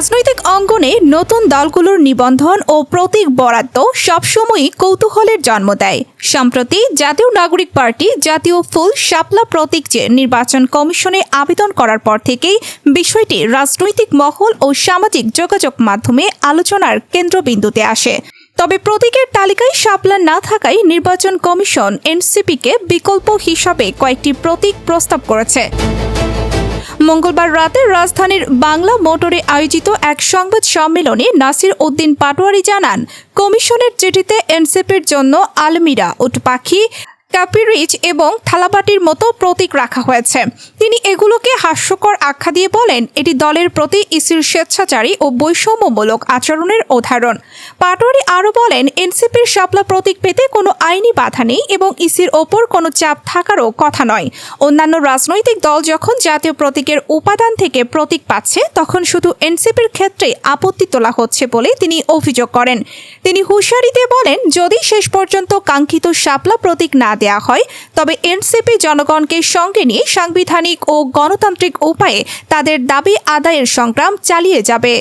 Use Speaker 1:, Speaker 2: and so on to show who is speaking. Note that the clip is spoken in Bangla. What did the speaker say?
Speaker 1: রাজনৈতিক অঙ্গনে নতুন দলগুলোর নিবন্ধন ও প্রতীক বরাদ্দ সবসময়ই কৌতূহলের জন্ম দেয়। সম্প্রতি জাতীয় নাগরিক পার্টি জাতীয় ফুল শাপলা প্রতীক যে নির্বাচন কমিশনে আবেদন করার পর থেকেই বিষয়টি রাজনৈতিক মহল ও সামাজিক যোগাযোগ মাধ্যমে আলোচনার কেন্দ্রবিন্দুতে আসে। তবে প্রতীকের তালিকায় শাপলা না থাকায় নির্বাচন কমিশন এনসিপিকে বিকল্প হিসাবে কয়েকটি প্রতীক প্রস্তাব করেছে। মঙ্গলবার রাতে রাজধানীর বাংলা মোটরে আয়োজিত এক সংবাদ সম্মেলনে নাসির উদ্দিন পাটোয়ারি জানান, কমিশনের চিঠিতে এনসিপির জন্য আলমিরা উট পাখি কাপিরিচ এবং থালাবাটির মতো প্রতীক রাখা হয়েছে। তিনি এগুলোকে হাস্যকর আখ্যা দিয়ে বলেন, এটি দলের প্রতি ইসির স্বেচ্ছাচারী ও বৈষম্যমূলক আচরণের উদাহরণ। পাটোয়ারি আরও বলেন, এনসিপির শাপলা প্রতীক পেতে কোনো আইনি বাধা নেই এবং ইসির ওপর কোনো চাপ থাকারও কথা নয়। অন্যান্য রাজনৈতিক দল যখন জাতীয় প্রতীকের উপাদান থেকে প্রতীক পাচ্ছে, তখন শুধু এনসিপির ক্ষেত্রে আপত্তি তোলা হচ্ছে বলে তিনি অভিযোগ করেন। তিনি হুঁশিয়ারিতে বলেন, যদি শেষ পর্যন্ত কাঙ্ক্ষিত শাপলা প্রতীক না দেয়া হয়, তবে এনসিপি জনগণকে সঙ্গে নিয়ে সাংবিধানিক ও গণতান্ত্রিক উপায়ে তাদের দাবি আদায়ের সংগ্রাম চালিয়ে যাবে।